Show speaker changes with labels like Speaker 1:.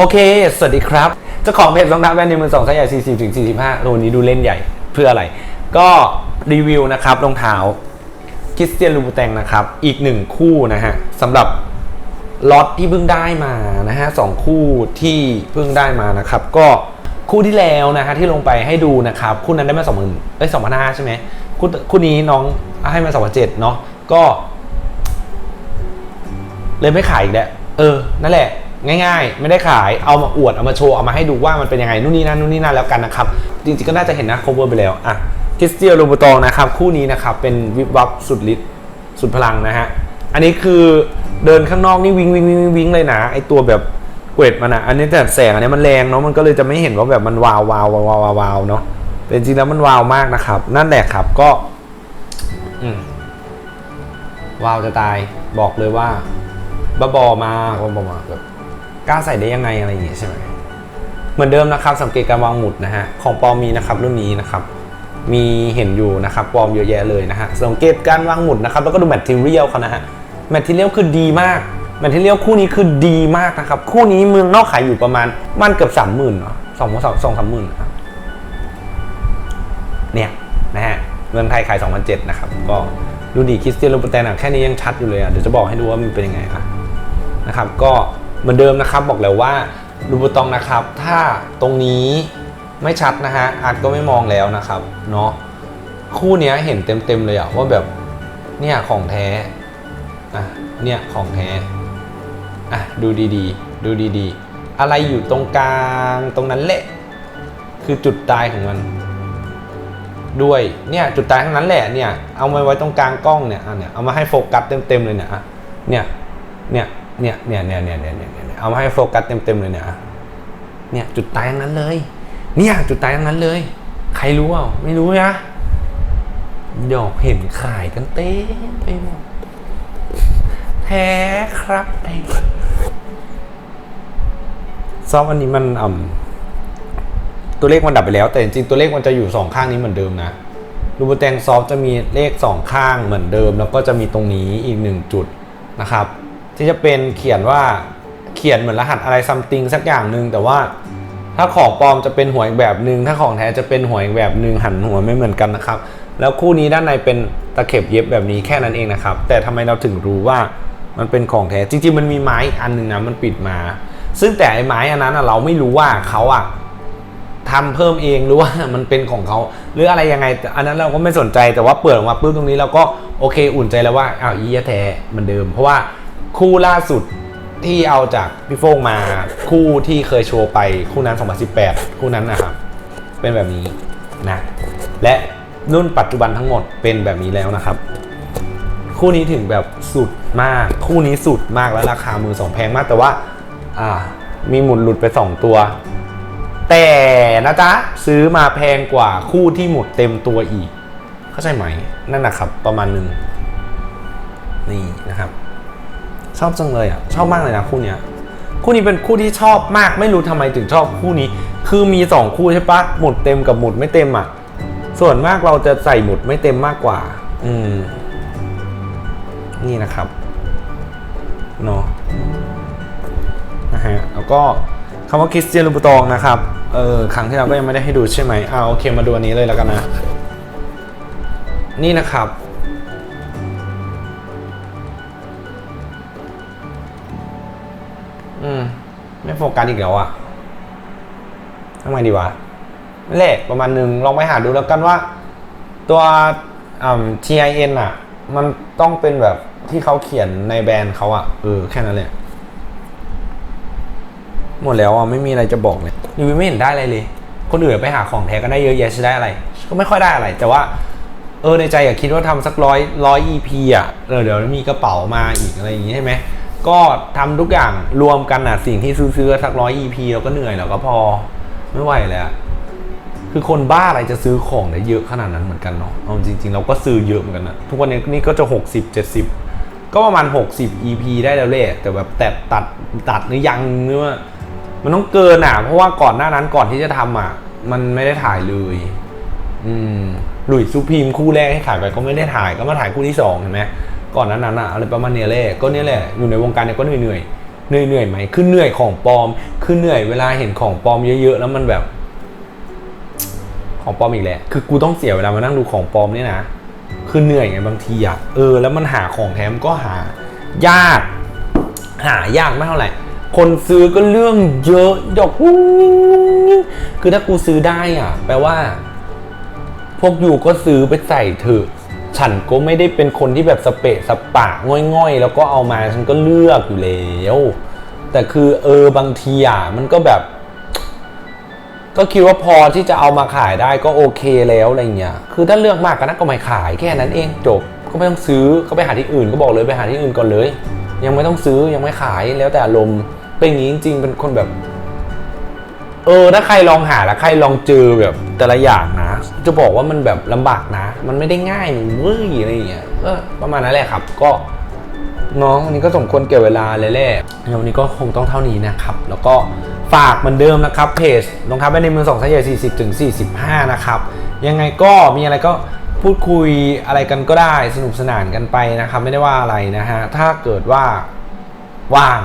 Speaker 1: โอเค สวัสดีครับ เจ้าของเพจรองเท้าแบรนด์ในมือสองไซส์ใหญ่ 40ถึง45โลนี้ดูเล่นใหญ่เพื่ออะไร ก็รีวิวนะครับรองเท้าคริสเตียนลูบูแตงนะครับ อีกหนึ่งคู่นะฮะสำหรับล็อตที่เพิ่งได้มานะฮะสองคู่ที่เพิ่งได้มานะครับ ก็คู่ที่แล้วนะฮะที่ลงไปให้ดูนะครับ คู่นั้นได้มาสองหมื่นเอ้ยสองพันห้าใช่ไหมคู่คู่นี้น้องให้มาสองพันเจ็ดเนาะก็ เลยไม่ขายอีกแล้วเออ นั่นแหละ ง่ายๆ ไม่ได้ขายเอามาอวดเอามาโชว์เอามาให้ดูว่ามันเป็นยังไงนู่นนี่นั่นนู่นนี่นั่นแล้วกันนะครับ จริงๆก็น่าจะเห็นนะ cover ไปแล้วอะคริสเตียโรบูตองนะครับ คู่นี้นะครับ เป็นวิบวับสุดฤทธิ์สุดพลังนะฮะ อันนี้คือเดินข้างนอกนี่วิ่งวิ่งวิ่งวิ่งเลยนะไอตัวแบบเกรดมันอะอันนี้แต่แสงอันนี้มันแรงเนาะมันก็เลยจะไม่เห็นว่าแบบมันวาววาววาววาววาวเนาะแต่จริงแล้วมันวาวมากนะครับ นั่นแหละครับก็อืวาวจะตายบอกเลยว่าบ้าบอมากบ้าบอมากแบบ กล้าใส่ได้ยังไงอะไรอย่างงี้ใช่ไหมเหมือนเดิมนะครับ สังเกตการวางหมุดนะฮะของปอมมีนะครับรุ่นนี้นะครับ มีเห็นอยู่นะครับปอมเยอะแยะเลยนะฮะสังเกตการวางหมุดนะครับ แล้วก็ดูแมทเทียลเขานะฮะแมทเทียลคือดีมากแมทเทียลคู่นี้คือดีมากนะครับ คู่นี้เมืองนอกขายอยู่ประมาณมันเกือบสามหมื่นเนาะสองสองสองสามหมื่นครับเนี่ยนะฮะเมืองไทยขาย2,007นะครับก็ดูดีคริสเตียนโรเบร์ตแตนอะแค่นี้ยังชัดอยู่เลยอะเดี๋ยวจะบอกให้ดูว่ามันเป็นยังไงครับนะครับก็ เหมือนเดิมนะครับบอกแล้วว่ารูบตองนะครับ ถ้าตรงนี้ไม่ชัดนะฮะอาจก็ไม่มองแล้วนะครับเนาะคู่นี้เห็นเต็มๆเลยอะว่าแบบเนี่ยของแท้อะเนี่ยของแท้อะดูดีๆ ดูดีๆ อะไรอยู่ตรงกลางตรงนั้นแหละ คือจุดตายของมัน ด้วยเนี่ยจุดตายทั้งนั้นแหละเนี่ยเอามาไว้ตรงกลางกล้องเนี่ยอะเนี่ยเอามาให้โฟกัสเต็มๆเลยเนี่ยอะเนี่ยเนี่ย เนี่ยเนี่ยเนี่ยเนี่ยเนี่ยเนี่ยเอามาให้โฟกัสเต็มๆเลยเนี่ยเนี่ยจุดตายทั้งนั้นเลย เนี่ยจุดตายทั้งนั้นเลย ใครรู้อะไม่รู้นะดอกเห็นขายกันเต็มไปหมดแท้ครับแท้ซอฟต์อันนี้มันอ่ำตัวเลขมันดับไปแล้ว แต่จริงๆตัวเลขมันจะอยู่สองข้างนี้เหมือนเดิมนะรูบูแตงซอฟจะมีเลขสองข้างเหมือนเดิม แล้วก็จะมีตรงนี้อีกหนึ่งจุดนะครับ ที่จะเป็นเขียนว่าเขียนเหมือนรหัสอะไรซัมติงสักอย่างหนึ่งแต่ว่าถ้าของปลอมจะเป็นหัวอีกแบบหนึ่งถ้าของแท้จะเป็นหัวอีกแบบหนึ่งหันหัวไม่เหมือนกันนะครับ แล้วคู่นี้ด้านในเป็นตะเข็บเย็บแบบนี้แค่นั้นเองนะครับ แต่ทำไมเราถึงรู้ว่ามันเป็นของแท้จริงๆมันมีไม้อันหนึ่งนะมันปิดมา ซึ่งแต่ไอ้ไม้อันนั้นเราไม่รู้ว่าเขาอะทำเพิ่มเองหรือว่ามันเป็นของเขาหรืออะไรยังไงแต่อันนั้นเราก็ไม่สนใจแต่ว่าเปิดออกมาปุ๊บตรงนี้เราก็โอเคอุ่นใจแล้วว่าอ้าวอียะแท้เหมือนเดิม เพราะว่า คู่ล่าสุดที่เอาจากพี่โฟงมาคู่ที่เคยโชว์ไปคู่นั้น 2018 คู่นั้นนะครับ เป็นแบบนี้นะ และรุ่นปัจจุบันทั้งหมดเป็นแบบนี้แล้วนะครับ คู่นี้ถึงแบบสุดมาก คู่นี้สุดมากแล้วราคามือสองแพงมาก แต่ว่าอ่ามีหมุนหลุดไปสองตัว แต่นะจ๊ะซื้อมาแพงกว่าคู่ที่หมดเต็มตัวอีก เข้าใจไหมนั่นนะครับประมาณหนึ่งนี่นะครับ ชอบจังเลยอะชอบมากเลยนะคู่เนี้ยคู่นี้เป็นคู่ที่ชอบมากไม่รู้ทำไมถึงชอบคู่นี้ คือมีสองคู่ใช่ปะหมุดเต็มกับหมุดไม่เต็มอะส่วนมากเราจะใส่หมุดไม่เต็มมากกว่า อืม นี่นะครับเนาะนะฮะแล้วก็คำว่าคริสเตียนลูบูตองนะครับเออครั้งที่เราก็ยังไม่ได้ให้ดูใช่ไหมอ่าโอเคมาดูอันนี้เลยแล้วกันนะ นี่นะครับ อืม ไม่โฟกัสอีกแล้วอะทำไมดีวะนั่นแหละประมาณหนึ่งลองไปหาดูแล้วกันว่า ตัวอ่า TIN อะมันต้องเป็นแบบที่เขาเขียนในแบรนด์เขาอะเออแค่นั้นแหละหมดแล้วอะไม่มีอะไรจะบอกเลยรีวิวไม่เห็นได้อะไรเลย คนอื่นไปหาของแท้ก็ได้เยอะแยะจะได้อะไร ก็ไม่ค่อยได้อะไร แต่ว่า เออในใจอยากคิดว่าทำสักร้อยร้อย EP อะเออเดี๋ยวมีกระเป๋ามาอีกอะไรอย่างงี้ใช่ไหม ก็ทำทุกอย่างรวมกันอะสิ่งที่ซื้อๆสักร้อย EP เราก็เหนื่อยแล้วก็พอไม่ไหวแล้วคือคนบ้าอะไรจะซื้อของได้เยอะขนาดนั้นเหมือนกันเนาะเอาจริง ๆ เราก็ซื้อเยอะเหมือนกันนะทุกวันนี้นี่ก็จะ 60 70 ก็ประมาณ 60 EP ได้แล้วแหละแต่แบบแต่ตัดตัดหรือยังหรือว่ามันต้องเกินอะ เพราะว่าก่อนหน้านั้นก่อนที่จะทำอะ มันไม่ได้ถ่ายเลย อืมหลุยส์ซูพีมคู่แรกให้ขายไปก็ไม่ได้ถ่ายก็มาถ่ายคู่ที่สองเห็นไหม ก่อนนั้นน่ะอะไรประมาณเนี้ยแหละก็เนี้ยแหละอยู่ในวงการเนี่ยก็เหนื่อยๆเหนื่อยเหนื่อยไหมคือเหนื่อยของปลอม คือเหนื่อยเวลาเห็นของปลอมเยอะๆแล้วมันแบบ ของปลอมอีกแหละคือกูต้องเสียเวลามานั่งดูของปลอมเนี่ยนะคือเหนื่อยไงบางทีอะเออแล้วมันหาของแถมก็หายาก หายากไม่เท่าไหร่คนซื้อก็เรื่องเยอะดอกงุ้งงิ้งคือถ้ากูซื้อได้อะ แปลว่า พวกอยู่ก็ซื้อไปใส่เถอะ ฉันก็ไม่ได้เป็นคนที่แบบสเปะสปะง่อยๆ แล้วก็เอามาฉันก็เลือกอยู่แล้วแต่คือเออบางทีอะมันก็แบบ ก็คิดว่าพอที่จะเอามาขายได้ก็โอเคแล้วอะไรเงี้ยคือถ้าเลือกมากก็นักก็ไม่ขายแค่นั้นเองจบก็ไม่ต้องซื้อก็ไปหาที่อื่นก็บอกเลยไปหาที่อื่นก่อนเลย ยังไม่ต้องซื้อยังไม่ขายแล้วแต่อารมณ์เป็นอย่างนี้จริงๆเป็นคนแบบ เออถ้าใครลองหาแล้วใครลองเจอแบบแต่ละอย่างนะ จะบอกว่ามันแบบลำบากนะ มันไม่ได้ง่ายเว้ยอะไรอย่างเงี้ยเออประมาณนั้นแหละครับ ก็น้องวันนี้ก็สมควรเก็บเวลาเลยแหละวันนี้ก็คงต้องเท่านี้นะครับ แล้วก็ฝากเหมือนเดิมนะครับเพจรองเท้าแบรนด์เนมมือสองไซส์ใหญ่40ถึง45 นะครับ ยังไงก็มีอะไรก็พูดคุยอะไรกันก็ได้สนุกสนานกันไปนะครับ ไม่ได้ว่าอะไรนะฮะ ถ้าเกิดว่าว่าง